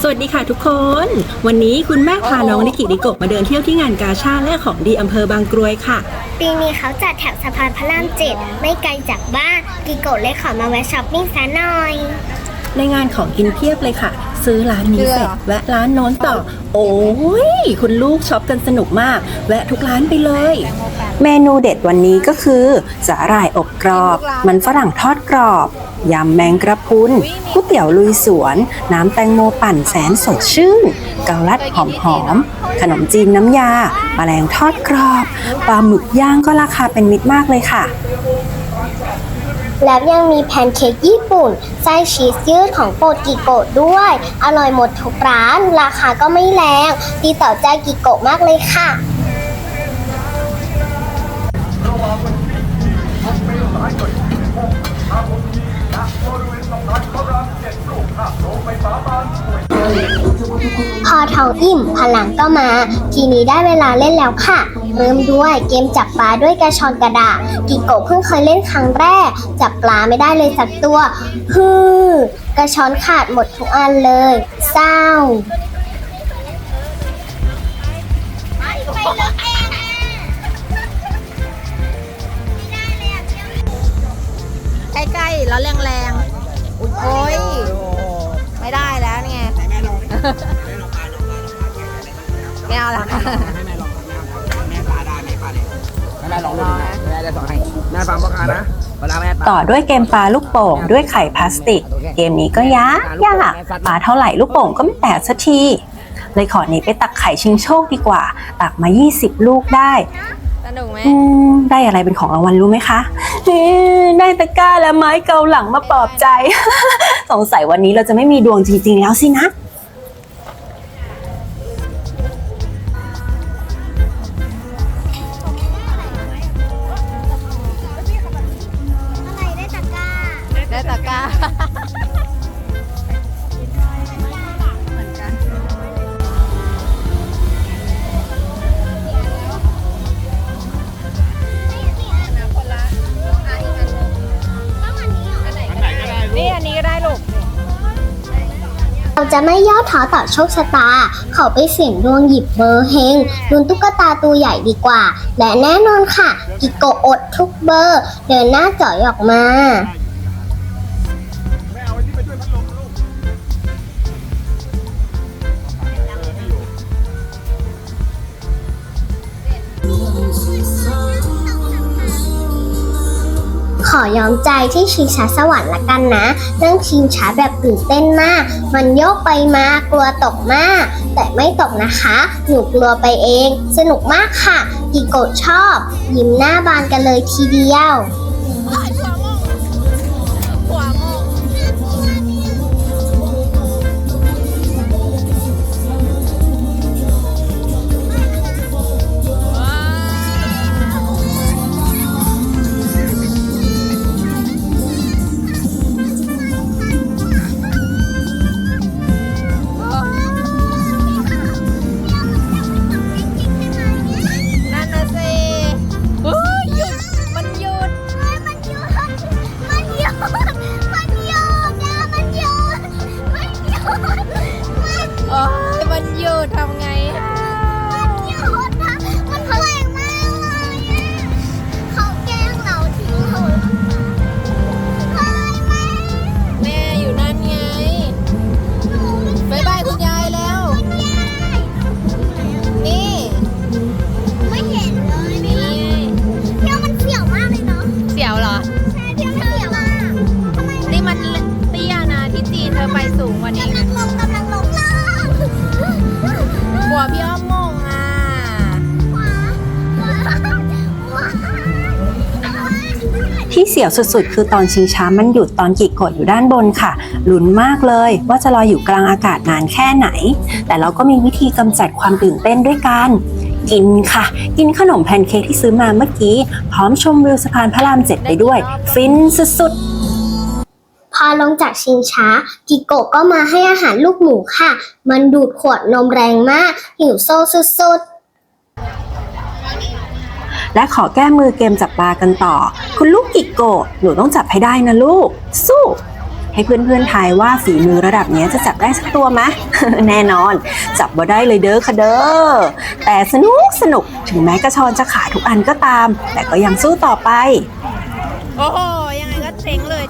สวัสดีค่ะทุกคน วันนี้คุณแม่พาน้องนิกิดิโกะมาเดินเที่ยวที่งานกาชาดและของดีอำเภอบางกรวยค่ะ ปีนี้เขาจัดแถวสะพานพระรามเจ็ดไม่ไกลจากบ้านกิโกะเลยขอมาแวะช้อปปิ้งซะหน่อย ในงานของกินเพียบเลยค่ะ ซื้อร้านนี้เสร็จแวะร้านโน้นต่อ โอ้ยคุณลูกช็อปกันสนุกมาก แวะทุกร้านไปเลย เมนูเด็ดวันนี้ก็คือสาหร่ายอบกรอบ มันฝรั่งทอดกรอบ ยำแมงกระพุนก๋วยเตี๋ยวลุยสวน น้ำแตงโมปั่นแสนสดชื่น เกาลัดหอมหอมๆขนมจีนน้ำยาแมลงทอดกรอบ ปลาหมึกย่างก็ราคาเป็นมิตรมากเลยค่ะ แล้วยังมีแพนเค้กญี่ปุ่น ไส้ชีสยืดของโปรดกิโกะด้วย อร่อยหมดทุกร้าน ราคาก็ไม่แรง ดีต่อใจกิโกะมากเลยค่ะ พอท้องอิ่มพลังก็มา ทีนี้ได้เวลาเล่นแล้วค่ะ เริ่มด้วยเกมจับปลาด้วยกระชอนกระดาษกิโกเพิ่งเคยเล่นครั้งแรก จับปลาไม่ได้เลยสักตัวฮือกระชอนขาดหมดทุกอันเลย เศร้าใกล้ๆแล้วแรงๆโอ้ย ไม่เอาละแม่ลองดูนะแม่จะสอนให้แม่ฟังพ่อค้านะเวลาแม่ปลาต่อด้วยเกมปลาลูกโป่งด้วยไข่พลาสติก เกมนี้ก็ยากยากปลาเท่าไหร่ลูกโป่งก็ไม่แตกสักทีเลยขอหนีไปตักไข่ชิงโชคดีกว่า ตักมา 20 ลูกได้สนุกไหมอืมได้อะไรเป็นของรางวัลรู้ไหมคะเอ๊ะได้ตะกร้าและไม้เกาหลังมาปลอบใจ สงสัยวันนี้เราจะไม่มีดวงจริงๆแล้วสินะ เราจะไม่ย่อท้อต่อโชคชะตาขอไปเสี่ยงดวงหยิบเบอร์เฮงลุ้นตุ๊กตาตัวใหญ่ดีกว่า และแน่นอนค่ะ กิโกะอดทุกเบอร์ เดินหน้าจ่อยออกมา ยอมใจที่ชิงช้าสวรรค์ละกันนะนั่งชิงช้าแบบตื่นเต้นมาก มันโยกไปมากลัวตกมาก แต่ไม่ตกนะคะ หนูกลัวไปเอง สนุกมากค่ะกิโกชอบ ยิ้มหน้าบานกันเลยทีเดียว ดทำไงอะหยุดนะมันแมากเลยอะเขาแกล้งเราทิ้งเราเฮ้ยแม่แม่อยู่นั่นไงบายบายคุณยายแล้ว นี่ไม่เห็นเลยนี่เที่ยวมันเสียวมากเลยเนาะเสียหรอใช่เที่ยวมันเสี่ยมากทำไมนี่มันเตี้ยนะที่จีนเธอไปสูงกว่านี้ กำลันะงลงกำลังลงล่าง วพี่อ้อมมงอะ ที่เสียวสุดๆ คือตอนชิงช้ามันหยุดตอนกิกกดอยู่ด้านบนค่ะลุ้นมากเลย ว่าจะลอยอยู่กลางอากาศนานแค่ไหน แต่เราก็มีวิธีกำจัดความตื่นเต้นด้วยการกินค่ะ กินขนมแพนเค้กที่ซื้อมาเมื่อกี้ พร้อมชมวิวสะพานพระรามเจ็ดไปด้วย ฟินสุดๆ พอลงจากชิงช้า กิโกะก็มาให้อาหารลูกหมูค่ะ มันดูดขวดนมแรงมาก หิวโซสุดๆ และขอแก้มือเกมจับปลากันต่อ คุณลูกกิกโกะหนูต้องจับให้ได้นะลูก สู้เให้เพื่อนๆทายว่าฝีมือระดับเนี้ยจะจับได้สักตัวไหมแน่นอน จับบ่ได้เลยเด้อค่ะเด้อแต่สนุกสนุกถึงแม้กระชอนจะขาดทุกอันก็ตาม แต่ก็ยังสู้ต่อไป โอ้โหยังไงก็เจ๊งเลย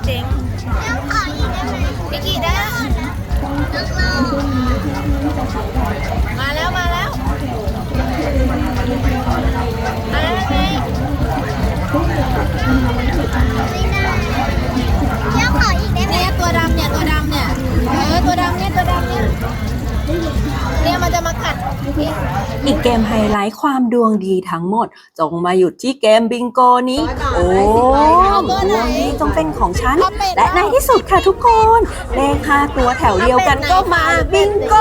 มาแล้วมาแล้วมาแล้วไง เดี๋ยวขออีกได้ไหม เนี่ยตัวดำเนี่ยตัวดำเนี่ย เออตัวดำเนี่ยตัวดำเนี่ย เนี่ยมันจะมากัดพี่ อีกเกมไฮไลท์ความดวงดีทั้งหมด จงมาหยุดที่เกมบิงโกนี้ โอ้ดวงดีจงเป็นของฉัน และในที่สุดค่ะทุกคนเลขห้าตัวแถวเดียวกันก็มาบิงโก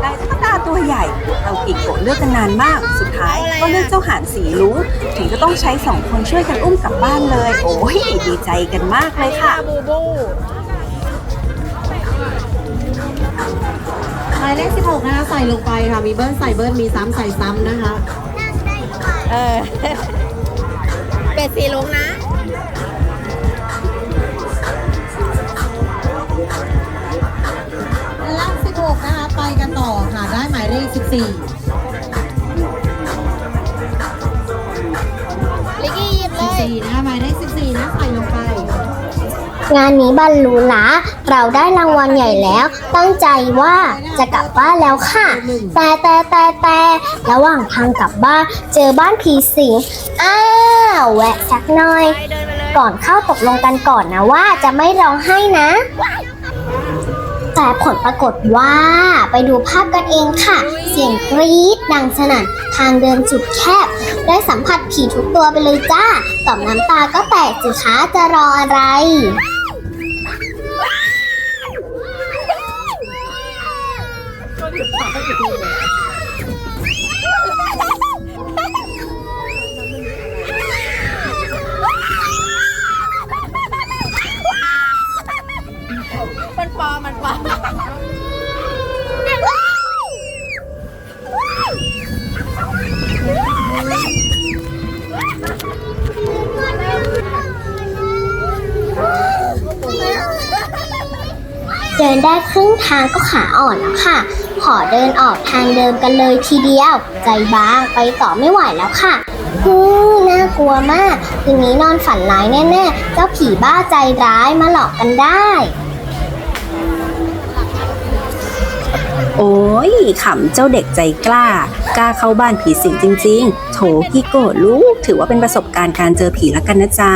ได้ตุ๊กตาตัวใหญ่เรากิกโกะเลือกกันนานมาก สุดท้ายก็เลือกเจ้าหานสีลุงถึงจะต้องใช้สองคนช่วยกันอุ้มกลับบ้านเลย โอ้ยดีใจกันมากเลยค่ะายเลข 16 นะคะ ใส่ลงไปค่ะ มีเบิ้ลใส่เบิ้ลมีซ้ำใส่ซ้ำนะคะ เออ เป็ดสีลุงนะล่าง16 นะคะ ไปกันต่อค่ะ ได้หมายเลข 14 งานนี้บรรลุละเราได้รางวัลใหญ่แล้ว ตั้งใจว่าจะกลับบ้านแล้วค่ะ แต่แต่แต่แต่ระหว่างทางกลับบ้านเจอบ้านผีสิงอ้าวแวะสักหน่อย ก่อนเข้าตกลงกันก่อนนะว่าจะไม่ร้องไห้นะแต่ผลปรากฏว่าไปดูภาพกันเองค่ะ เสียงกรี๊ดดังสนั่นทางเดินสุดแคบ ได้สัมผัสผีทุกตัวไปเลยจ้าต่อมน้ำตาก็แตกสิคะจะรออะไร มันปอมันปอ เดินได้ครึ่งทางก็ขาอ่อนแล้วค่ะ ขอเดินออกทางเดิมกันเลยทีเดียว ใจบางไปต่อไม่ไหวแล้วค่ะฮู้น่ากลัวมาก คืนนี้นอนฝันร้ายแน่ๆ เจ้าผีบ้าใจร้ายมาหลอกกันได้โอ้ยขำเจ้าเด็กใจกล้า กล้าเข้าบ้านผีสิงจริง ๆ โถพี่โกรธลูกถือว่าเป็นประสบการณ์การเจอผีแล้วกันนะจ๊ะ